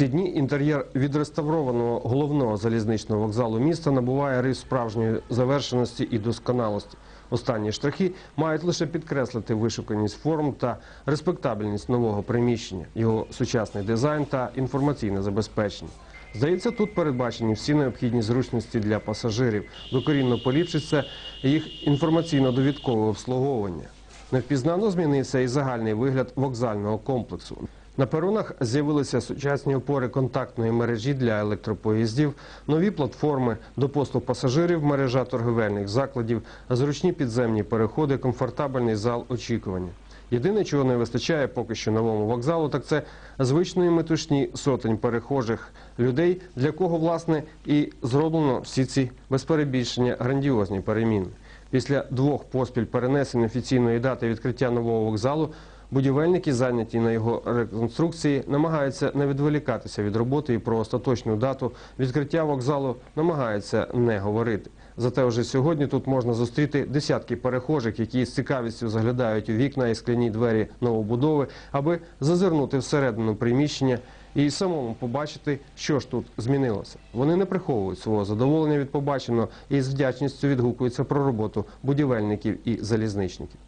ці дні інтер'єр відреставрованого головного залізничного вокзалу міста набуває рис справжньої завершеності і досконалості. Останні штрихи мають лише підкреслити вишуканість форм та респектабельність нового приміщення, його сучасний дизайн та інформаційне забезпечення. Здається, тут передбачені всі необхідні зручності для пасажирів. Докорінно поліпшиться їх інформаційно-довідкове обслуговування. Невпізнано змінився і загальний вигляд вокзального комплексу. На перонах з'явилися сучасні опори контактної мережі для електропоїздів, нові платформи, до послуг пасажирів, мережа торговельних закладів, зручні підземні переходи, комфортабельний зал очікування. Єдине, чого не вистачає поки що новому вокзалу, так це звичної метушні сотень перехожих людей, для кого власне і зроблено всі ці без перебільшення грандіозні переміни. Після двох поспіль перенесень офіційної дати відкриття нового вокзалу будівельники, зайняті на його реконструкції, намагаються не відволікатися від роботи і про остаточну дату відкриття вокзалу намагаються не говорити. Зате вже сьогодні тут можна зустріти десятки перехожих, які з цікавістю заглядають у вікна і скляні двері новобудови, аби зазирнути всередину приміщення і самому побачити, що ж тут змінилося. Вони не приховують свого задоволення від побаченого і з вдячністю відгукуються про роботу будівельників і залізничників.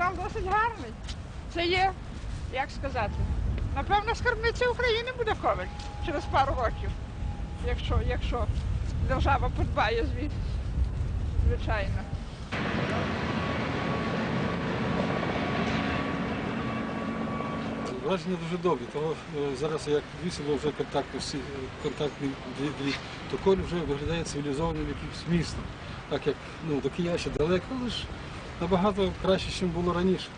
Вокзал досить гарний. Це є, як сказати, напевно, скарбниця України буде коваль через пару років, якщо, якщо держава подбає звідси, звичайно. Враження дуже добрі, того е, зараз як вісіло вже контактні всі е, контактні дві- то коль вже виглядає цивілізованим якимось містом. Так як ну, до Києва ще далеко, але ж набагато краще, ніж було раніше.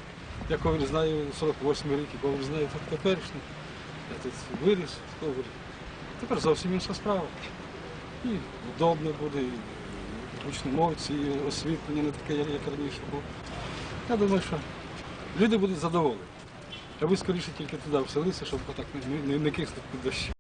Я Коваль знаю 48 рік, і Коваль знаю тут теперішній. Я тут виріс в Ковалі. Тепер зовсім інша справа. І удобно буде, і гучномовці, і освітлення не таке, як раніше було. Я думаю, що люди будуть задоволені. А ви скоріше тільки туди вселися, щоб отак не, не, не киснути під дощем.